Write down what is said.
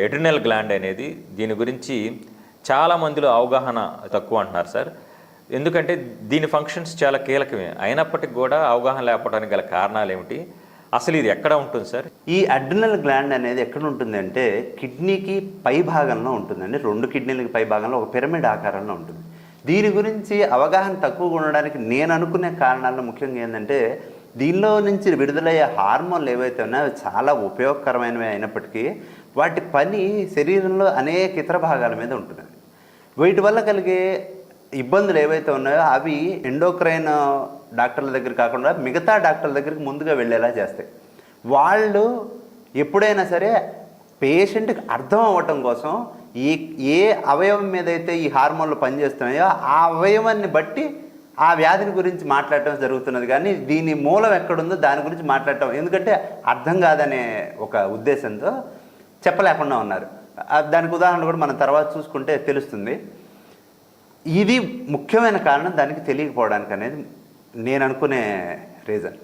Adrenal gland అనేది దీని గురించి చాలా మందిలో అవగాహన తక్కువ అంటున్నారు సార్. ఎందుకంటే దీని ఫంక్షన్స్ చాలా కీలకమే. అయినప్పటికీ కూడా అవగాహన లేకపోవడానికి గల కారణాలు ఏమిటి అసలు ఇది ఎక్కడ ఉంటుంది సార్? ఈ అడ్రినల్ గ్లాండ్ అనేది ఎక్కడ ఉంటుందంటే కిడ్నీకి పై భాగంలో ఉంటుందండి. రెండు కిడ్నీలకి పై భాగంలో ఒక పిరమిడ్ ఆకారంలో ఉంటుంది. దీని గురించి అవగాహన తక్కువగా ఉండడానికి నేను అనుకునే కారణాల్లో ముఖ్యంగా ఏంటంటే దీనిలో నుంచి విడుదలయ్యే హార్మోన్లు ఏవైతే ఉన్నాయో చాలా ఉపయోగకరమైనవి అయినప్పటికీ వాటి పని శరీరంలో అనేక ఇతర భాగాల మీద ఉంటుంది. వీటి వల్ల కలిగే ఇబ్బందులు ఏవైతే ఉన్నాయో అవి ఎండోక్రైన్ డాక్టర్ల దగ్గర కాకుండా మిగతా డాక్టర్ల దగ్గరికి ముందుగా వెళ్ళేలా చేస్తాయి. వాళ్ళు ఎప్పుడైనా సరే పేషెంట్కి అర్థం అవ్వటం కోసం ఈ ఏ అవయవం మీద అయితే ఈ హార్మోన్లు పనిచేస్తున్నాయో ఆ అవయవాన్ని బట్టి ఆ వ్యాధిని గురించి మాట్లాడటం జరుగుతున్నది. కానీ దీని మూలం ఎక్కడుందో దాని గురించి మాట్లాడటం. ఎందుకంటే అర్థం కాదనే ఒక ఉద్దేశంతో చెప్పలేకుండా ఉన్నారు. ఆ దానికి ఉదాహరణ కూడా మనం తర్వాత చూసుకుంటే తెలుస్తుంది. ఇది ముఖ్యమైన కారణం దానికి తెలియకపోవడానికి అనేది నేను అనుకునే రీజన్.